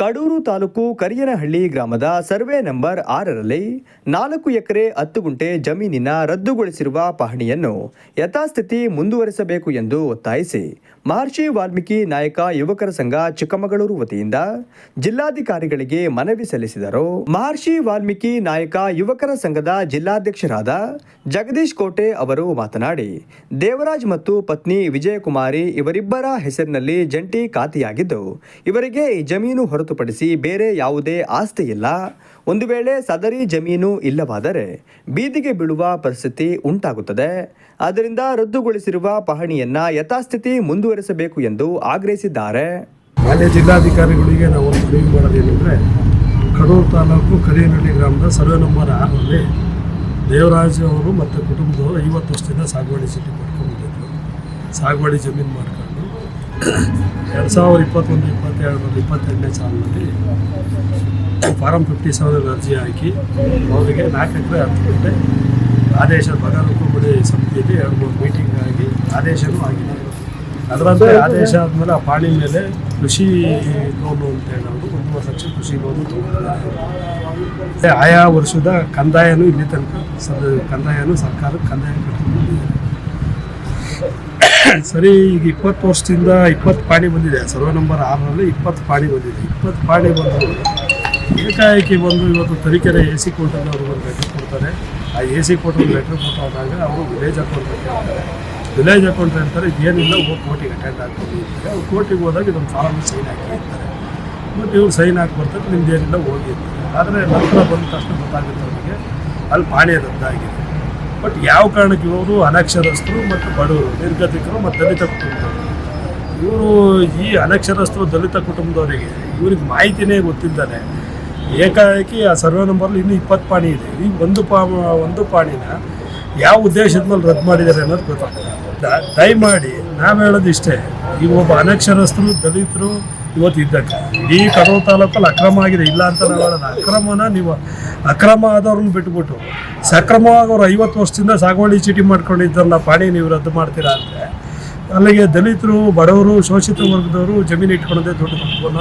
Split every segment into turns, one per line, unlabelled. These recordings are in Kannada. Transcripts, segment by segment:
ಕಡೂರು ತಾಲೂಕು ಕರಿಯನಹಳ್ಳಿ ಗ್ರಾಮದ ಸರ್ವೆ ನಂಬರ್ ಆರರಲ್ಲಿ ನಾಲ್ಕು ಎಕರೆ ಹತ್ತು ಗುಂಟೆ ಜಮೀನಿನ ರದ್ದುಗೊಳಿಸಿರುವ ಪಹಣಿಯನ್ನು ಯಥಾಸ್ಥಿತಿ ಮುಂದುವರಿಸಬೇಕು ಎಂದು ಒತ್ತಾಯಿಸಿ ಮಹರ್ಷಿ ವಾಲ್ಮೀಕಿ ನಾಯಕ ಯುವಕರ ಸಂಘ ಚಿಕ್ಕಮಗಳೂರು ವತಿಯಿಂದ ಜಿಲ್ಲಾಧಿಕಾರಿಗಳಿಗೆ ಮನವಿ ಸಲ್ಲಿಸಿದರು. ಮಹರ್ಷಿ ವಾಲ್ಮೀಕಿ ನಾಯಕ ಯುವಕರ ಸಂಘದ ಜಿಲ್ಲಾಧ್ಯಕ್ಷರಾದ ಜಗದೀಶ್ ಕೋಟೆ ಅವರು ಮಾತನಾಡಿ, ದೇವರಾಜ್ ಮತ್ತು ಪತ್ನಿ ವಿಜಯಕುಮಾರಿ ಇವರಿಬ್ಬರ ಹೆಸರಿನಲ್ಲಿ ಜಂಟಿ ಖಾತೆಯಾಗಿದ್ದು, ಇವರಿಗೆ ಜಮೀನು ಜಮೀನು ಹೊರತುಪಡಿಸಿ ಬೇರೆ ಯಾವುದೇ ಆಸ್ತಿ ಇಲ್ಲ. ಒಂದು ವೇಳೆ ಸದರಿ ಜಮೀನು ಇಲ್ಲವಾದರೆ ಬೀದಿಗೆ ಬೀಳುವ ಪರಿಸ್ಥಿತಿ ಉಂಟಾಗುತ್ತದೆ. ಆದ್ದರಿಂದ ರದ್ದುಗೊಳಿಸಿರುವ ಪಹಣಿಯನ್ನು ಯಥಾಸ್ಥಿತಿ ಮುಂದುವರಿಸಬೇಕು ಎಂದು ಆಗ್ರಹಿಸಿದ್ದಾರೆ.
ಮಾನ್ಯ ಜಿಲ್ಲಾಧಿಕಾರಿಗಳಿಗೆ ನಾವು ಮನವಿ ಮಾಡೋದೇನೆಂದರೆ ಕಡೂರು ತಾಲೂಕು ಕರಿಯನಹಳ್ಳಿ ಗ್ರಾಮದ ಸರ್ವೆ ನಂಬರ್ ಆರರಲ್ಲಿ ದೇವರಾಜ್ ಅವರು ಮತ್ತು ಕುಟುಂಬದವರು ಐವತ್ತು ವರ್ಷದಿಂದ ಸಾಗುವಳಿ ಚೀಟಿ ಮಾಡ್ಕೊಂಡಿದ್ದರು ಸಾಗುವಳಿ ಜಮೀನು ಮಾಡ್ಕೊಂಡು ಎರಡು ಸಾವಿರದ ಇಪ್ಪತ್ತೊಂದು ಇಪ್ಪತ್ತೆರಡರಲ್ಲಿ ಇಪ್ಪತ್ತೆರಡನೇ ಸಾಲಿನಲ್ಲಿ ಫಾರಂ ಫಿಫ್ಟಿ ಸೆವೆನ್ ಅರ್ಜಿ ಹಾಕಿ ಅವರಿಗೆ ನಾಲ್ಕು ಎಕರೆ ಹತ್ತು ಗಂಟೆ ಆದೇಶ ಕೂಡ ಸಮಿತಿಯಲ್ಲಿ ಎರಡು ಮೂರು ಮೀಟಿಂಗ್ ಆಗಿ ಆದೇಶನೂ ಆಗಿದೆ. ಅದರಂತೆ ಆದೇಶ ಆದಮೇಲೆ ಆ ಪಾಣಿ ಮೇಲೆ ಕೃಷಿ ಲೋನು ಅಂತ ಹೇಳೋದು ಒಂದು ವರ್ಷ ಲಕ್ಷ ಕೃಷಿ ಲೋನು ತಗೊಂಡಿದ್ದಾರೆ. ಆಯಾ ವರ್ಷದ ಕಂದಾಯನೂ ಇಲ್ಲಿ ತನಕ ಕಂದಾಯನೂ ಸರ್ಕಾರ ಕಂದಾಯ ಕಟ್ಟಿಕೊಂಡಿದೆ ಸರಿ, ಈಗ ಇಪ್ಪತ್ತು ವರ್ಷದಿಂದ ಇಪ್ಪತ್ತು ಪಾಣಿ ಬಂದಿದೆ. ಸರ್ವೆ ನಂಬರ್ ಆರರಲ್ಲಿ ಇಪ್ಪತ್ತು ಪಾಣಿ ಬಂದಿದೆ. ಇಪ್ಪತ್ತು ಪಾಣಿ ಬಂದು ಏಕಾಏಕಿ ಬಂದು ಇವತ್ತು ತರೀಕೆರೆ ಎ ಸಿ ಕೋರ್ಟಲ್ಲಿ ಅವರು ಒಂದು ಲೆಟ್ರ್ ಕೊಡ್ತಾರೆ. ಆ ಎ ಸಿ ಕೋರ್ಟಲ್ಲಿ ಲೆಟ್ರ್ ಕೊಟ್ಟಾದಾಗ ಅವರು ವಿಲೇಜ್ ಅಕೌಂಟ್ ಹೇಳ್ತಾರೆ. ವಿಲೇಜ್ ಅಕೌಂಟ್ ಹೇಳ್ತಾರೆ, ಇದೇನಿಲ್ಲ ಹೋಗಿ ಕೋರ್ಟಿಗೆ ಅಟೆಂಡ್ ಆಗ್ತೀವಿ ಅಂತಾರೆ ಅವ್ರು ಕೋರ್ಟಿಗೆ ಹೋದಾಗ ಇದೊಂದು ಫಾರಮ್ ಸೈನ್ ಹಾಕಿ ಅಂತಾರೆ ಮತ್ತು ಇವ್ರು ಸೈನ್ ಹಾಕಿ ಬರ್ತಾರೆ ನಿಮ್ದು ಏನಿಲ್ಲ ಹೋಗಿ ಅಂತಾರೆ ಆದರೆ ನಂತರ ಬಂದ ತಕ್ಷಣ ಗೊತ್ತಾಗುತ್ತೆ ಅವರಿಗೆ, ಅಲ್ಲಿ ಪಾಣಿ ರದ್ದಾಗಿದೆ. ಬಟ್ ಯಾವ ಕಾರಣಕ್ಕೆ ಇವರು ಅನಕ್ಷರಸ್ಥರು ಮತ್ತು ಬಡವರು ನಿರ್ಗತಿಕರು ಮತ್ತು ದಲಿತ ಕುಟುಂಬದವರು. ಇವರು ಈ ಅನಕ್ಷರಸ್ಥರು, ದಲಿತ ಕುಟುಂಬದವರಿಗೆ ಇವ್ರಿಗೆ ಮಾಹಿತಿನೇ ಗೊತ್ತಿದ್ದಾನೆ ಏಕಾಏಕಿ ಆ ಸರ್ವೆ ನಂಬರ್ಲಿ ಇನ್ನೂ ಇಪ್ಪತ್ತು ಪಾಣಿ ಇದೆ. ಈ ಒಂದು ಪಾ, ಒಂದು ಪಾಣಿನ ಯಾವ ಉದ್ದೇಶದ ಮೇಲೆ ರದ್ದು ಮಾಡಿದ್ದಾರೆ ಅನ್ನೋದು ಗೊತ್ತಾಗ್ತದೆ. ದಯಮಾಡಿ, ನಾವು ಹೇಳೋದು ಇಷ್ಟೇ ಈ ಒಬ್ಬ ಅನಕ್ಷರಸ್ಥರು, ದಲಿತರು ಇವತ್ತು ಇದ್ದಕ್ಕೆ ಈ ಕಡೂರು ತಾಲೂಕಲ್ಲಿ ಅಕ್ರಮ ಆಗಿದೆ, ಇಲ್ಲ ಅಂತ ನಾವು ಅಕ್ರಮನ ನೀವು, ಅಕ್ರಮ ಆದವ್ರನ್ನ ಬಿಟ್ಬಿಟ್ಟು ಸಕ್ರಮವಾಗಿ ಅವರು ಐವತ್ತು ವರ್ಷದಿಂದ ಸಾಗುವಳಿ ಚೀಟಿ ಮಾಡ್ಕೊಂಡಿದ್ದಲ್ಲ ಪಾಣಿ ನೀವು ರದ್ದು ಮಾಡ್ತೀರಾ ಅಂದರೆ, ಅಲ್ಲಿಗೆ ದಲಿತರು, ಬಡವರು, ಶೋಷಿತ ವರ್ಗದವರು ಜಮೀನು ಇಟ್ಕೊಳ್ಳೋದೇ ದೊಡ್ಡ ತಪ್ಪನ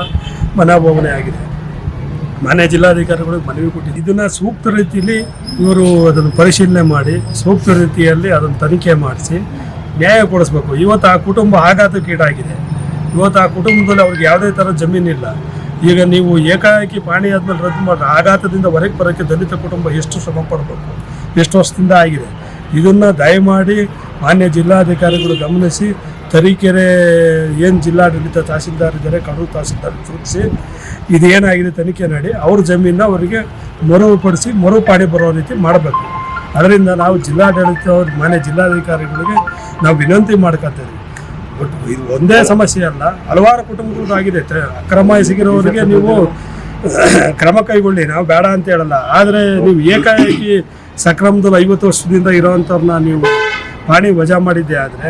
ಮನೋಭಾವನೆ ಆಗಿದೆ. ಮಾನ್ಯ ಜಿಲ್ಲಾಧಿಕಾರಿಗಳಿಗೆ ಮನವಿ ಕೊಟ್ಟಿದ್ದು. ಇದನ್ನು ಸೂಕ್ತ ರೀತಿಯಲ್ಲಿ ಇವರು ಅದನ್ನು ಪರಿಶೀಲನೆ ಮಾಡಿ, ಸೂಕ್ತ ರೀತಿಯಲ್ಲಿ ಅದನ್ನು ತನಿಖೆ ಮಾಡಿಸಿ ನ್ಯಾಯ ಕೊಡಿಸ್ಬೇಕು. ಇವತ್ತು ಆ ಕುಟುಂಬ ಆಘಾತಕ್ಕೀಡಾಗಿದೆ. ಇವತ್ತು ಆ ಕುಟುಂಬದಲ್ಲಿ ಅವ್ರಿಗೆ ಯಾವುದೇ ಥರ ಜಮೀನಿಲ್ಲ. ಈಗ ನೀವು ಏಕಾಏಕಿ ಪಾಣಿ ಆದಮೇಲೆ ರದ್ದು ಮಾಡಿ, ಆಘಾತದಿಂದ ಹೊರಗೆ ಬರೋಕ್ಕೆ ದಲಿತ ಕುಟುಂಬ ಎಷ್ಟು ಶ್ರಮ ಪಡಬೇಕು? ಎಷ್ಟು ವರ್ಷದಿಂದ ಆಗಿದೆ? ಇದನ್ನು ದಯಮಾಡಿ ಮಾನ್ಯ ಜಿಲ್ಲಾಧಿಕಾರಿಗಳು ಗಮನಿಸಿ, ತರೀಕೆರೆ ಏನು ಜಿಲ್ಲಾಡಳಿತ ತಹಸೀಲ್ದಾರ್ ಇದ್ದಾರೆ, ಕಡೂರು ತಹಸೀಲ್ದಾರ್ ಸೂಚಿಸಿ, ಇದೇನಾಗಿದೆ ತನಿಖೆ ಮಾಡಿ ಅವ್ರ ಜಮೀನನ್ನ ಅವರಿಗೆ ಮರುಪಡಿಸಿ, ಮರುಪಾಡಿ ಬರೋ ರೀತಿ ಮಾಡಬೇಕು. ಅದರಿಂದ ನಾವು ಜಿಲ್ಲಾಡಳಿತ, ಮಾನ್ಯ ಜಿಲ್ಲಾಧಿಕಾರಿಗಳಿಗೆ ನಾವು ವಿನಂತಿ ಮಾಡ್ಕೊತೀವಿ. ಬಟ್ ಇದು ಒಂದೇ ಸಮಸ್ಯೆ ಅಲ್ಲ, ಹಲವಾರು ಕುಟುಂಬಗಳದ್ದಾಗಿದೆ ತ- ಅಕ್ರಮ ಎಸಗಿರೋರಿಗೆ ನೀವು, ಕ್ರಮ ಕೈಗೊಳ್ಳಿ. ನಾವು ಬೇಡ ಅಂತ ಹೇಳಲ್ಲ. ಆದರೆ ನೀವು ಏಕಾಏಕಿ ಸಕ್ರಮದಲ್ಲಿ ಐವತ್ತು ವರ್ಷದಿಂದ ಇರೋವಂಥವ್ರನ್ನ ನೀವು ಪಾಣಿ ವಜಾ ಮಾಡಿದ್ದೆ ಆದರೆ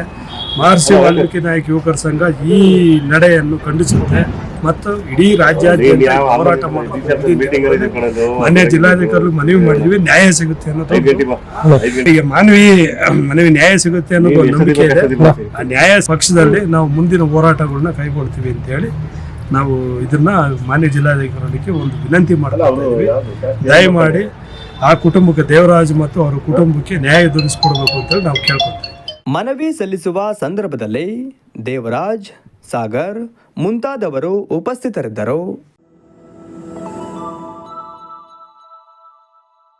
ಮಹರ್ಷಿ ವಾಲ್ಮೀಕಿ ನಾಯಕ ಯುವಕರ ಸಂಘ ಈ ನಡೆಯನ್ನು ಖಂಡಿಸುತ್ತೆ. ಮತ್ತು ಇಡೀ ರಾಜ್ಯಾದ್ಯಂತ ಹೋರಾಟ ಮಾಡೋದು ಮಾನ್ಯ ಜಿಲ್ಲಾಧಿಕಾರಿ ಮನವಿ ಮಾಡಿದ್ವಿ ನ್ಯಾಯ ಸಿಗುತ್ತೆ ಅನ್ನೋದು. ಈಗ ಮಾನವಿ ಮನವಿ ನ್ಯಾಯ ಸಿಗುತ್ತೆ ಅನ್ನೋದು ನಂಬಿಕೆ ಇದೆ. ಆ ನ್ಯಾಯ ಪಕ್ಷದಲ್ಲಿ ನಾವು ಮುಂದಿನ ಹೋರಾಟಗಳನ್ನ ಕೈಗೊಳ್ತೀವಿ ಅಂತ ಹೇಳಿ ನಾವು ಇದನ್ನ ಮಾನ್ಯ ಜಿಲ್ಲಾಧಿಕಾರಿಗಳಿಗೆ ಒಂದು ವಿನಂತಿ ಮಾಡಿ ದಯಮಾಡಿ ಆ ಕುಟುಂಬಕ್ಕೆ ದೇವರಾಜ್ ಮತ್ತು ಅವರ ಕುಟುಂಬಕ್ಕೆ ನ್ಯಾಯ ದೊರಕಿಸ್ಕೊಡ್ಬೇಕು ಅಂತೇಳಿ ನಾವು ಕೇಳ್ಕೊತೀವಿ
ಮನವಿ ಸಲ್ಲಿಸುವ ಸಂದರ್ಭದಲ್ಲಿ ದೇವರಾಜ್ ಸಾಗರ್ ಮುಂತಾದವರು ಉಪಸ್ಥಿತರಿದ್ದರು.